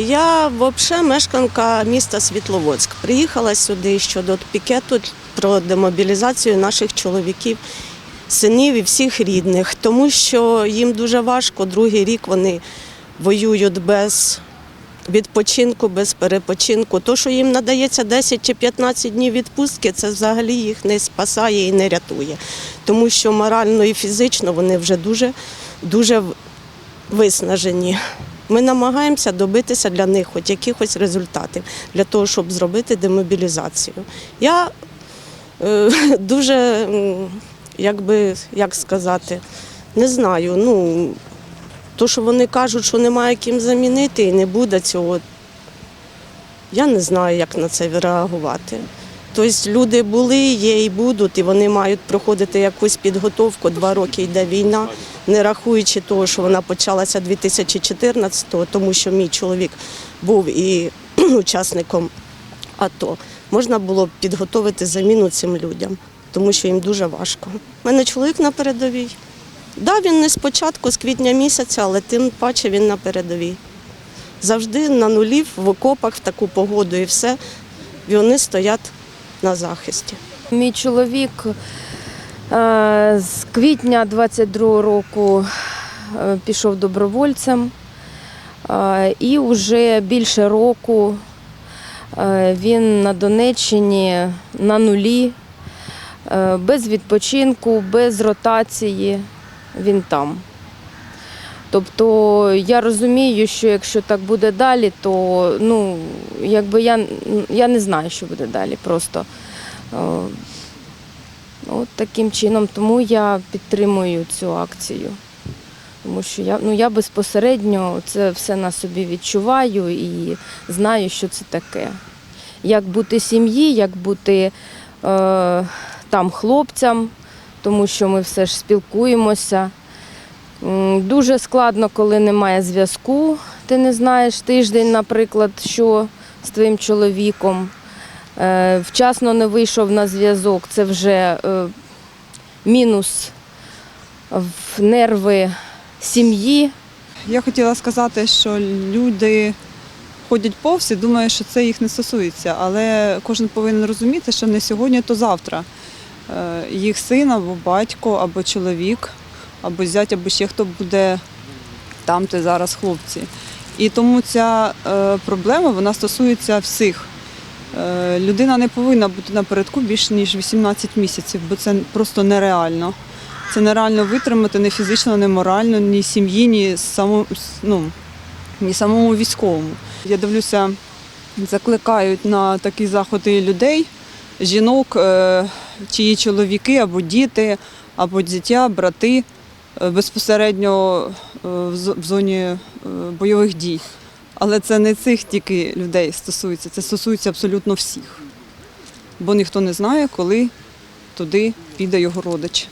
Я взагалі мешканка міста Світловодськ. Приїхала сюди щодо пікету про демобілізацію наших чоловіків, синів і всіх рідних, тому що їм дуже важко. Другий рік вони воюють без відпочинку, без перепочинку. То, що їм надається 10 чи 15 днів відпустки, це взагалі їх не спасає і не рятує, тому що морально і фізично вони вже дуже, дуже виснажені. Ми намагаємося добитися для них хоч якихось результатів для того, щоб зробити демобілізацію. Я е, дуже, м, як би, як сказати, не знаю. Ну, то, що вони кажуть, що немає ким замінити і не буде цього, я не знаю, як на це реагувати. Тобто люди були, є і будуть, і вони мають проходити якусь підготовку. Два роки йде війна, не рахуючи того, що вона почалася 2014-го, тому що мій чоловік був і учасником АТО. Можна було б підготовити заміну цим людям, тому що їм дуже важко. У мене чоловік на передовій. Да, він не спочатку, з квітня місяця, але тим паче він на передовій. Завжди на нулі, в окопах, в таку погоду і все. І вони стоять на захисті. Мій чоловік е, з квітня 22-го року е, пішов добровольцем, е, і вже більше року він на Донеччині на нулі, без відпочинку, без ротації. Він там. Тобто я розумію, що якщо так буде далі, то ну, якби я, я не знаю, що буде далі. Просто е, от таким чином. Тому я підтримую цю акцію. Тому що я, ну, я безпосередньо це все на собі відчуваю і знаю, що це таке. Як бути сім'ї, як бути е, там хлопцям, тому що ми все ж спілкуємося. Дуже складно, коли немає зв'язку. Ти не знаєш тиждень, наприклад, що з твоїм чоловіком. Е, Вчасно не вийшов на зв'язок. Це вже е, мінус в нерви сім'ї. Я хотіла сказати, що люди ходять повз і думають, що це їх не стосується, але кожен повинен розуміти, що не сьогодні, то завтра. Е, Їх син або батько, або чоловік, або зять, або ще хто буде там, де зараз хлопці. І тому ця е, проблема вона стосується всіх. Е, Людина не повинна бути напередку більше ніж 18 місяців, бо це просто нереально. Це нереально витримати ні фізично, ні морально, ні сім'ї, ні самому, ну, ні самому військовому. Я дивлюся, закликають на такі заходи людей, жінок, е, чиї чоловіки або діти, або дитя, брати безпосередньо е, в зоні е, бойових дій. Але це не цих тільки людей стосується, це стосується абсолютно всіх. Бо ніхто не знає, коли туди піде його родич.